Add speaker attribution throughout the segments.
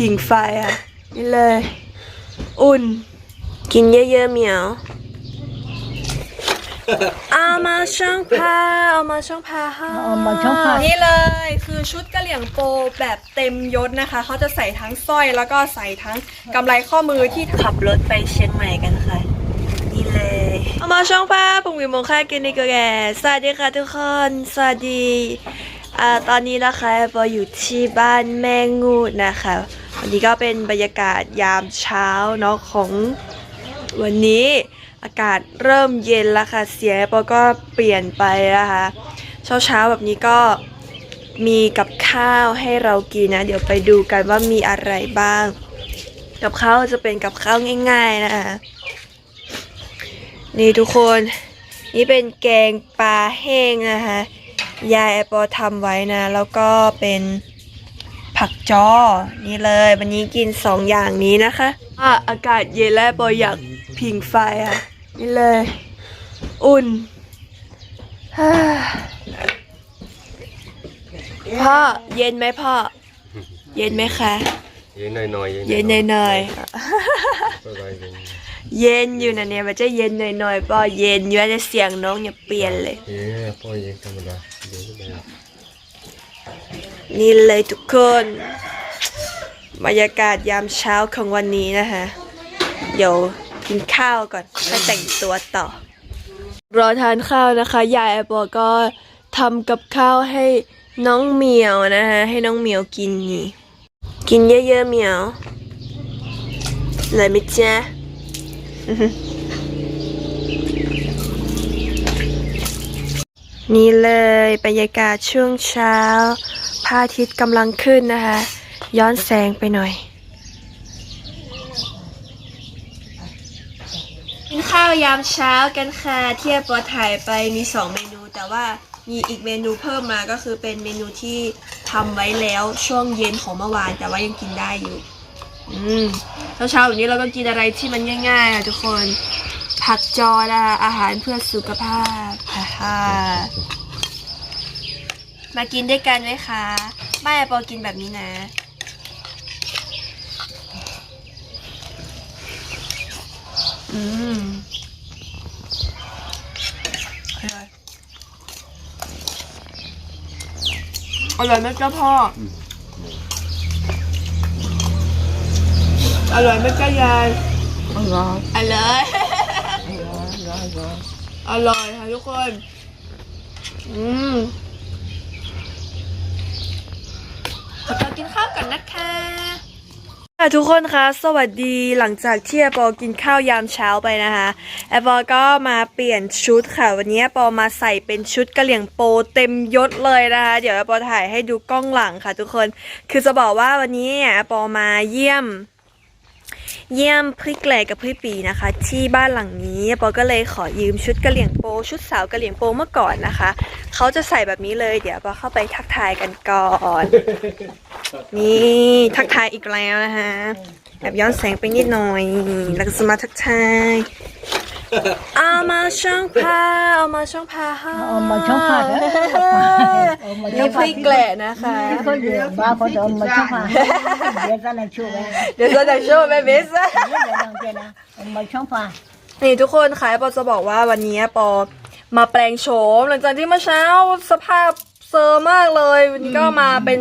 Speaker 1: ผิงไฟอะ นี่เลย อุ่น กินเยอะๆเหมียว เอามาช่องพาเอามาช่องพาค่ะ
Speaker 2: เอามาช่องพา
Speaker 1: นี่เลยคือชุดกะเหลี่ยงโปแบบเต็มยศนะคะ เขาจะใส่ทั้งสร้อยแล้วก็ใส่ทั้งกำไรข้อมือที่ขับรถไปเชียงใหม่กันค่ะ นี่เลย เอามาช่องพาปุ่งวิวมงค่ากินในกระแกสวัสดีค่ะทุกคน สวัสดี อ่าตอนนี้นะคะปออยู่ที่บ้านแม่งูดนะคะวันนี้ก็เป็นบรรยากาศยามเช้าเนาะของวันนี้อากาศเริ่มเย็นแล้วค่ะเสียงปอก็เปลี่ยนไปนะคะเช้าเช้าแบบนี้ก็มีกับข้าวให้เรากินนะ เดี๋ยวไปดูกันว่ามีอะไรบ้าง กับข้าวจะเป็นกับข้าวง่าย ๆนะคะนี่ทุกคน นี่เป็นแกงปลาแห้งนะคะ ยายแอปอทำไว้นะ แล้วก็เป็นผักจอ นี่เลย วันนี้กินสองอย่างนี้นะคะอะอากาศเย็นแล้วปออยากผิงไฟอะ นี่เลย อุ่นฮ่าพ่อเย็นไหมพ่อ เย็นไหมคะ
Speaker 3: เย็นหน่อยๆ
Speaker 1: เย็นหน่อย
Speaker 3: สบายดี
Speaker 1: ๆ เย็นอยู่นะเนี่ยมันจะเย็นหน่อยๆป่อเย็นอยู่แต่เสียงน้องอย่าเปลี่ยนเลย
Speaker 3: เย้พ่อเย็นธรรมดาเย็นธรรมดา
Speaker 1: นี่เลยทุกคนบรรยากาศยามเช้าของวันนี้นะคะเดี๋ยวกินข้าวก่อนแล้วแต่งตัวต่อ รอทานข้าวนะคะยายแอปเปิลก็ทำกับข้าวให้น้องเหมียวนะคะให้น้องเหมียวกินนี่กินเยอะๆเหมียวเลยไหมจ๊ะ นี่เลยบรรยากาศช่วงเช้าพระอาทิตย์กำลังขึ้นนะคะ ย้อนแสงไปหน่อยกินข้าวยามเช้ากันค่ะเทียบปอถ่ายไปมีสองเมนู แต่ว่ามีอีกเมนูเพิ่มมาก็คือเป็นเมนูที่ทำไว้แล้วช่วงเย็นของเมื่อวาน แต่ว่ายังกินได้อยู่ อืมเช้าๆแบบนี้เราก็กินอะไรที่มันง่ายๆอะทุกคน ผักจอนะคะอาหารเพื่อสุขภาพค่ะมากินด้วยกันไหมคะไม่ปอกินแบบนี้นะ อืมอร่อยอร่อยไหมเจ้าพ่อ ออร่อยไหมเจ้ายาย
Speaker 2: อร่อย
Speaker 1: อร่อย
Speaker 2: อร่อยอร่อย
Speaker 1: อร่อยค่ะทุกคน อืมขอตัวกินข้าวก่อนนะคะค่ะทุกคนคะสวัสดีหลังจากที่แอปอกินข้าวยามเช้าไปนะคะแอปอก็มาเปลี่ยนชุดค่ะ วันนี้แอปอมาใส่เป็นชุดกะเหลี่ยงโปเต็มยศเลยนะคะเดี๋ยวแอปอถ่ายให้ดูกล้องหลังค่ะ ทุกคนคือจะบอกว่าวันนี้เนี่ยแอปอมาเยี่ยม เยี่ยมพี่แกลกับพี่ปีนะคะ ที่บ้านหลังนี้ปอก็เลยขอยืมชุดกะเหลี่ยงโป ชุดสาวกะเหลี่ยงโปเมื่อก่อนนะคะ เขาจะใส่แบบนี้เลยเดี๋ยวปอเข้าไปทักทายกันก่อน นี่ทักทายอีกแล้วนะคะแบบย้อนแสงไปนิดหน่อยแล้วก็มาทักทาย เอามาช่องพาเอามาช่องพาค่ะ
Speaker 2: เอามาช่องพาเด้อเอามาช่
Speaker 1: นี่
Speaker 2: องพา
Speaker 1: พี่แกลนะคะ
Speaker 2: เขาเดี๋ยวบ้าเขาจะเอามาช่องพาเดี๋ยวจะนั่งชูไว้
Speaker 1: เดี๋ยวจะได้โชว์แม่เบส
Speaker 2: เดี๋ยวนั่งเจนะเอามาช่องพา
Speaker 1: นี่ทุกคนคะปอจะบอกว่าวันนี้ปอมาแปลงโฉมหลังจากที่เมื่อเช้าสภาพเซอร์มากเลยวันนี้ก็มาเป็น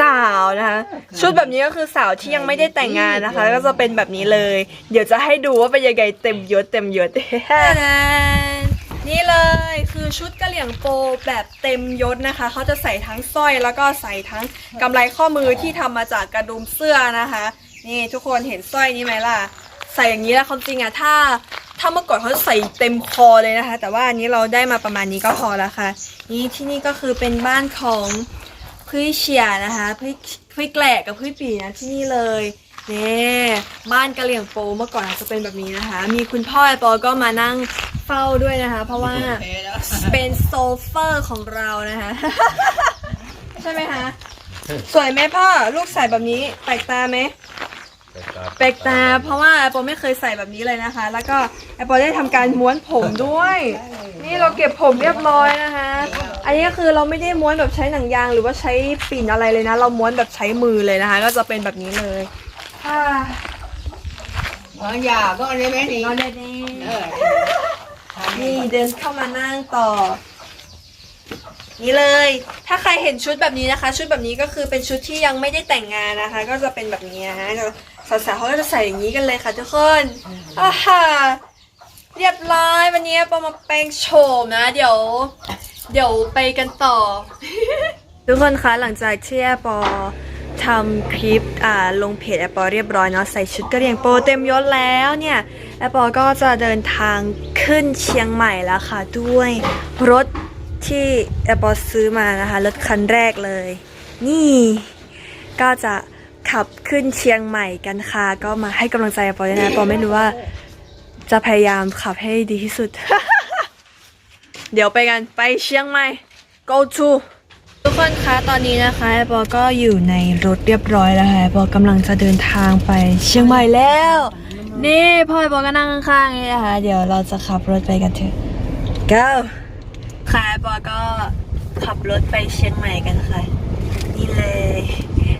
Speaker 1: สาวนะคะ ชุดแบบนี้ก็คือสาวที่ยังไม่ได้แต่งงานนะคะ ก็จะเป็นแบบนี้เลย เดี๋ยวจะให้ดูว่าเป็นยังไงเต็มยศเต็มยศนี่เลยคือชุดกะเหลี่ยงโปแบบเต็มยศนะคะ เขาจะใส่ทั้งสร้อยแล้วก็ใส่ทั้งกำไรข้อมือที่ทำมาจากกระดุมเสื้อนะคะ นี่ทุกคนเห็นสร้อยนี้ไหมล่ะ ใส่อย่างนี้แล้วความจริงอะถ้าถ้าเมื่อก่อนเขาจะใส่เต็มคอเลยนะคะ แต่ว่าอันนี้เราได้มาประมาณนี้ก็พอแล้วค่ะ นี่ที่นี่ก็คือเป็นบ้านของ พี่เชียนะคะพี่มแกลกกับพี่ปีนะที่นี่เลยนี่บ้านกะเหลี่ยงโปเมื่อก่อนจะเป็นแบบนี้นะคะ มีคุณพ่อไอปอก็มานั่งเฝ้าด้วยนะคะ เพราะว่าเป็นโซเฟอร์ของเรานะคะ ใช่ไหมคะสวยไหมพ่อลูกใส่แบบนี้แปลกตาไหม แปลกตาเพราะว่าแอปเปิลไม่เคยใส่แบบนี้เลยนะคะ แล้วก็แอปเปิลได้ทำการม้วนผมด้วย นี่เราเก็บผมเรียบร้อยนะคะ อันนี้ก็คือเราไม่ได้ม้วนแบบใช้หนังยางหรือว่าใช้ปิ่นอะไรเลยนะ เราม้วนแบบใช้มือเลยนะคะ ก็จะเป็นแบบนี้เลยอ่า
Speaker 2: อ๋ออย่าก็อะไรแม่นี่
Speaker 1: นอนได้แน่
Speaker 2: เออ
Speaker 1: นี่เดินเข้ามานั่งต่อ นี่เลย ถ้าใครเห็นชุดแบบนี้นะคะ ชุดแบบนี้ก็คือเป็นชุดที่ยังไม่ได้แต่งงานนะคะ ก็จะเป็นแบบนี้นะฮะ สาวๆเขาก็จะใส่อย่างนี้กันเลยค่ะทุกคนอ่าฮ่าเรียบร้อยวันนี้ปอมาแปลงโฉมนะ เดี๋ยว เดี๋ยวไปกันต่อ ทุกคนคะหลังจากที่แอปอทำคลิปอ่าลงเพจแอปอเรียบร้อยเนาะใส่ชุดกระเรียงโปเต็มยศแล้วเนี่ยแอปอก็จะเดินทางขึ้นเชียงใหม่แล้วค่ะ ด้วยรถที่แอปอซื้อมานะคะ รถคันแรกเลย นี่ก็จะ ขับขึ้นเชียงใหม่กันค่ะ ก็มาให้กำลังใจปอด้วยนะปอไม่รู้ว่าจะพยายามขับให้ดีที่สุด เดี๋ยวไปกันไปเชียงใหม่ go to ทุกคนคะตอนนี้นะคะปอก็อยู่ในรถเรียบร้อยแล้วค่ะปอกำลังจะเดินทางไปเชียงใหม่แล้ว นี่พ่อปอก็นั่งข้างๆนี่นะคะเดี๋ยวเราจะขับรถไปกันเถอะ go ค่ะปอก็ขับรถไปเชียงใหม่กันค่ะ นี่เลย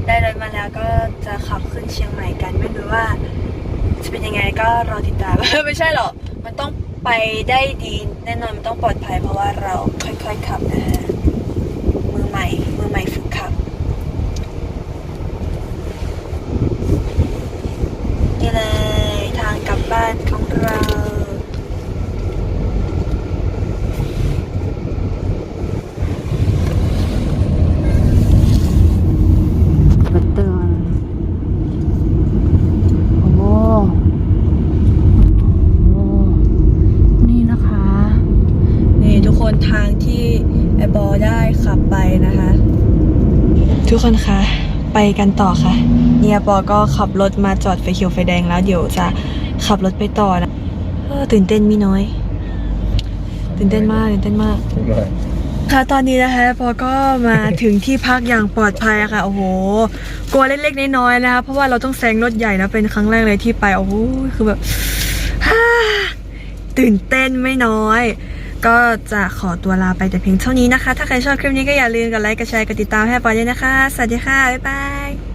Speaker 1: ได้รถมาแล้วก็จะขับขึ้นเชียงใหม่กัน ไม่รู้ว่าจะเป็นยังไงก็รอติดตาม ไม่ใช่หรอกมันต้องไปได้ดีแน่นอนมันต้องปลอดภัยเพราะว่าเราค่อยๆขับนะฮะมือใหม่มือใหม่ฝึกขับนี่เลยทางกลับบ้านของเรา
Speaker 2: ประตูโอ้โหโอ้นี่นะคะ
Speaker 1: นี่ทุก คนทางที่ไอบอได้ขับไปนะคะ ทุกคนคะไปกันต่อค่ะ เนี่ยปอก็ขับรถมาจอดไฟเขียวไฟแดงแล้วเดี๋ยวจะขับรถไปต่อนะเออตื่นเต้นมีน้อย ตื่นเต้นมากตื่นเต้นมากค่ะตอนนี้นะคะปอก็มาถึงที่พักอย่างปลอดภัยค่ะโอ้โหกลัวเล็กๆน้อยๆนะคะเพราะว่าเราต้องแซงรถใหญ่นะเป็นครั้งแรกเลยที่ไปโอ้โหคือแบบฮ่าตื่นเต้นไม่น้อย ก็จะขอตัวลาไปแต่เพียงเท่านี้นะคะ ถ้าใครชอบคลิปนี้ก็อย่าลืมกดไลค์ กดแชร์ กดติดตามให้ปอด้วยนะคะ สวัสดีค่ะ บ๊ายบาย